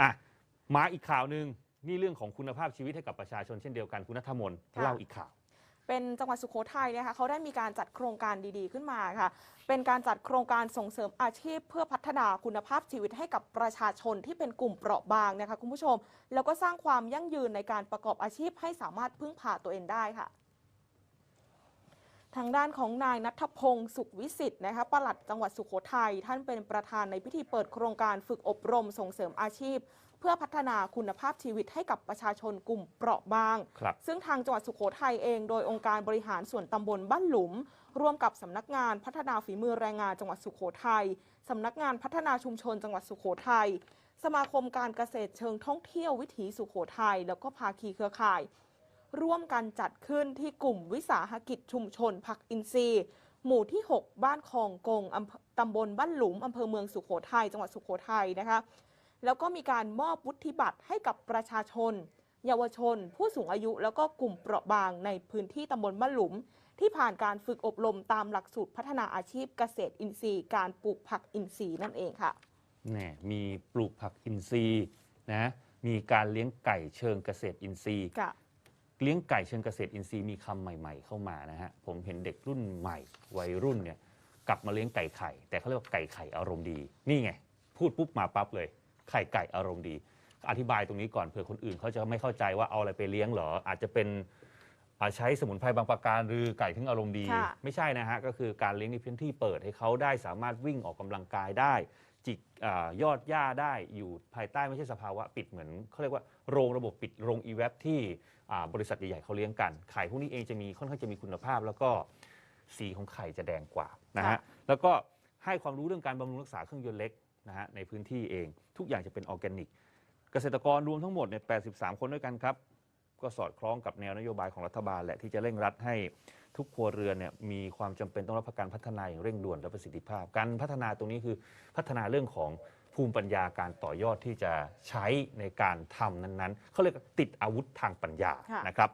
อะมาอีกข่าวหนึ่งนี่เรื่องของคุณภาพชีวิตให้กับประชาชนเช่นเดียวกันคุณนัทมนต์ค่ะเล่าอีกข่าว เป็นจังหวัดสุโขทัยนะคะเขาได้มีการจัดโครงการดีๆขึ้นมาค่ะ เป็นการจัดโครงการส่งเสริมอาชีพ เพื่อพัฒนาคุณภาพชีวิตให้กับประชาชนที่เป็นกลุ่มเปราะบางนะคะคุณผู้ชม แล้วก็สร้างความยั่งยืนในการประกอบอาชีพให้สามารถพึ่งพาตัวเองได้ค่ะ ทางด้านของนายนัทพงศ์สุขวิสิทธิ์นะคะปลัดจังหวัดสุโขทัยท่านเป็นประธานในพิธีเปิดโครงการฝึกอบรมส่งเสริมอาชีพ เพื่อพัฒนาคุณภาพชีวิตให้กับประชาชนกลุ่มเปราะบางครับซึ่งทางจังหวัดสุโขทัยเองโดยองค์การบริหารส่วนตำบลบ้านหลุม ร่วมกับสำนักงานพัฒนาฝีมือแรงงานจังหวัดสุโขทัยสำนักงานพัฒนาชุมชนจังหวัดสุโขทัยสมาคมการเกษตรเชิงท่องเที่ยววิถีสุโขทัยแล้วก็ภาคีเครือข่าย ร่วมกันจัดขึ้นที่กลุ่มวิสาหกิจชุมชนผักอินทรีย์ หมู่ที่ 6 บ้านคลองกงอำเภอตำบลบ้านหลุมอำเภอเมืองสุโขทัยจังหวัดสุโขทัยนะคะ แล้วก็มีการมอบวุฒิบัตรให้กับประชาชน เยาวชน ผู้สูงอายุแล้วก็กลุ่มเปราะบางในพื้นที่ตำบลบ้านหลุม ที่ผ่านการฝึกอบรมตามหลักสูตรพัฒนาอาชีพเกษตรอินทรีย์ การปลูกผักอินทรีย์นั่นเองค่ะแน่มีปลูกผักอินทรีย์นะมีการเลี้ยงไก่เชิงเกษตรอินทรีย์ค่ะ เลี้ยงไก่เชิงเกษตรอินทรีย์มีคำใหม่ๆ เข้ามานะฮะผมเห็นเด็กรุ่นใหม่ วัยรุ่นเนี่ยกลับมาเลี้ยงไก่ไข่ แต่เขาเรียกว่าไก่ไข่อารมณ์ดี นี่ไง พูดปุ๊บมาปั๊บเลย ไข่ไก่อารมณ์ดี อธิบายตรงนี้ก่อนเผื่อคนอื่นเขาจะไม่เข้าใจว่าเอาอะไรไปเลี้ยงเหรอ อาจจะเป็นอ่าใช้สมุนไพรบางประการหรือไก่ถึงอารมณ์ดี ค่ะ ไม่ใช่นะฮะก็คือการเลี้ยงในพื้นที่เปิดให้เขาได้สามารถวิ่งออกกำลังกายได้ จิกอายอดหญ้าได้อยู่ภายใต้ไม่ใช่สภาวะปิดเหมือนเขาเรียกว่าโรงระบบปิดโรงอีเวฟที่อ่าบริษัทใหญ่ๆเขาเลี้ยงกัน ไข่พวกนี้เองจะมีค่อนข้างจะมีคุณภาพ แล้วก็สีของไข่จะแดงกว่านะฮะค่ะแล้วก็ให้ความรู้เรื่องการบำรุงรักษาเครื่องยนต์เล็กนะฮะในพื้นที่เองทุกอย่างจะเป็นออร์แกนิก เกษตรกรรวมทั้งหมดเนี่ย83 คนด้วยกันครับ ก็สอดคล้องกับแนวนโยบายของรัฐบาลแหละที่จะเร่งรัดให้ทุกครัวเรือนเนี่ยมีความจำเป็นต้องรับการพัฒนาอย่างเร่งด่วนและประสิทธิภาพ การพัฒนาตรงนี้คือพัฒนาเรื่องของภูมิปัญญาการต่อยอดที่จะใช้ในการทำนั้นๆเขาเรียกว่าติดอาวุธทางปัญญาค่ะนะครับ